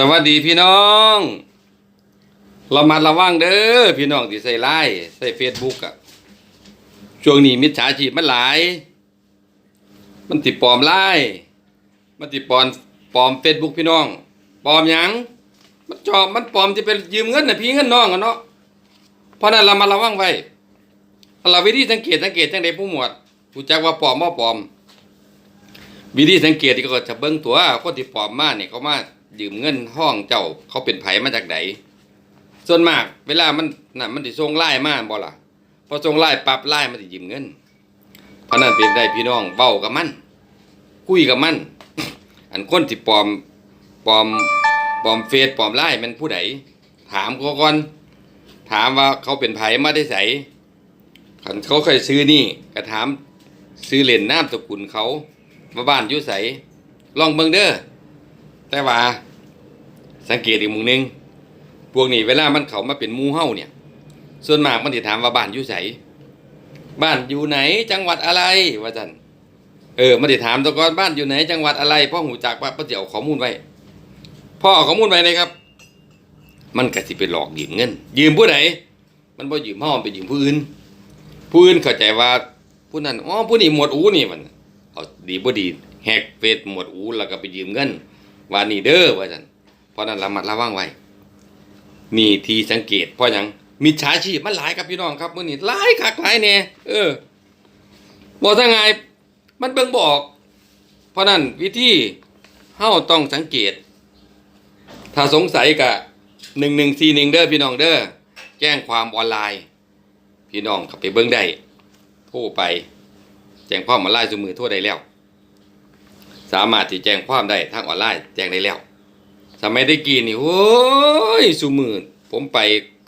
สวัสดีพี่น้องเรามาระวังเด้อพี่น้องที่ใส่ไลน์ใส่เฟซบุ๊กอะช่วงนี้มิจฉาชีพมันหลาย มันติดปลอมไลน์มันติดปลอมปลอมเฟซบุ๊กพี่น้องปลอมหยังมันจอบมันปลอมจะเป็นยืมเงินน่ะพี่เงินน้องกันเนาะเพราะนั้นเรามาระวังไว้เราวิธีสังเกตสังเกตจังไดผู้หมวดผู้จักว่าปลอมบ่ปลอม วิธีสังเกตที่ก็จะเบิ่งตัวคนที่ปลอมมากเนี่ยเขามา ยืมเงินห้องเจ้าเขาเป็นไผมาจากไหนส่วนมาก เวลามันน่ะมันสิส่งไล่มาบ่ล่ะพอส่งไล่ปั๊บไล่มันสิยืมเงินเพราะนั้นเป็นได้พี่น้องเว้ากับมันคุยกับมัน อันคนที่ปลอมปลอมปลอมเฟซปลอมไล่มันผู้ใดถามเขาก่อนถามว่าเขาเป็นไผมาได้ไสคันเขาเคยซื้อนี่ก็ถามซื้อเหรียญนามสกุลเขาว่าบ้านอยู่ไสลองเบิ่งเด้อ แต่ว่าสังเกตอีกมุมหนึงพวกนี้เวลามันเขามาเป็นมูเฮ้าเนี่ย ส่วนมากมันสิถามว่าบ้านอยู่ไสบ้านอยู่ไหนจังหวัดอะไรว่าจันเออมันสิถามตัวก่อนบ้านอยู่ไหน จังหวัดอะไรพ่อหูจักว่าพ่อสิเอาข้อมูลไว้พ่อเอาข้อมูลไว้เลยครับ มันก็สิไปหลอกยืมเงิน ยืมผู้ใดมันบ่ยืมเฮามันไปยืมผู้อื่นผู้อื่นเข้าใจว่าผู้นั้นอ๋อผู้นี้หมวดอูนี่มันเอาดีบ่ดีแฮกเฟซหมวดอูแล้วก็ไปยืมเงิน ว่านี่เด้อว่าซั่นเพราะนั้นระมัดระวังไว้นี่ที่สังเกต เพราะยังมิจฉาชีพมันหลายครับพี่น้องครับมื้อนี้หลายคักหลายแน่เออบ่ทังไงมันเบิ่งบอก เพราะนั้นวิธีเฮาต้องสังเกต ถ้าสงสัยก็1141เด้อพี่น้องเด้อแจ้งความออนไลน์ พี่น้องข้าไปเบิ่งได้โทรไป แจ้งความออนไลน์ซุมือทั่วได้แล้ว สามารถที่แจ้งความได้ทางออนไลน์แจ้งได้แล้ว สมัยได้กี่นี่โอ้ยซุมือผมไป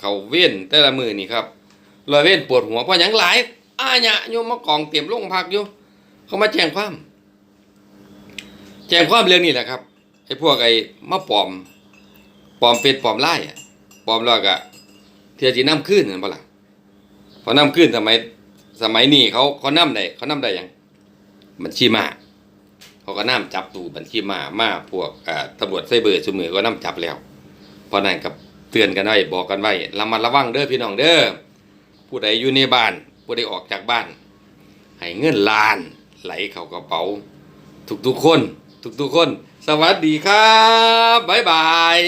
เขาเว้นแต่ละมือนี่ครับรอยเว้นปวดหัวเพราะหยังหลายอาญะโยมมากองเตรียมโรงพักอยู่เขามาแจ้งความ แจ้งความเรื่องนี้แหละครับไอ้พวกไอ้มาปลอมปลอมเป็ดปลอมไล่ปลอมแล้วก็เทียจีน้ำขึ้นนั่นปะล่ะพอน้ำขึ้นสมัยสมัยนี้เขาเขาน้ำได้เขาน้ำได้ยังบัญชีมา เขาก็นำจับตูบัญชีมามาพวกตำรวจไซเบอร์ซุมือก็นำจับแล้ว เพราะนั้นกับเตือนกันไว้บอกกันไว้ระมัดระวังเด้อพี่น้องเด้อผู้ใดอยู่ในบ้าน ผู้ใดออกจากบ้าน ให้เงินล้านไหลเข้ากระเป๋า ทุกๆคน ทุกๆคน สวัสดีครับ บ๊ายบาย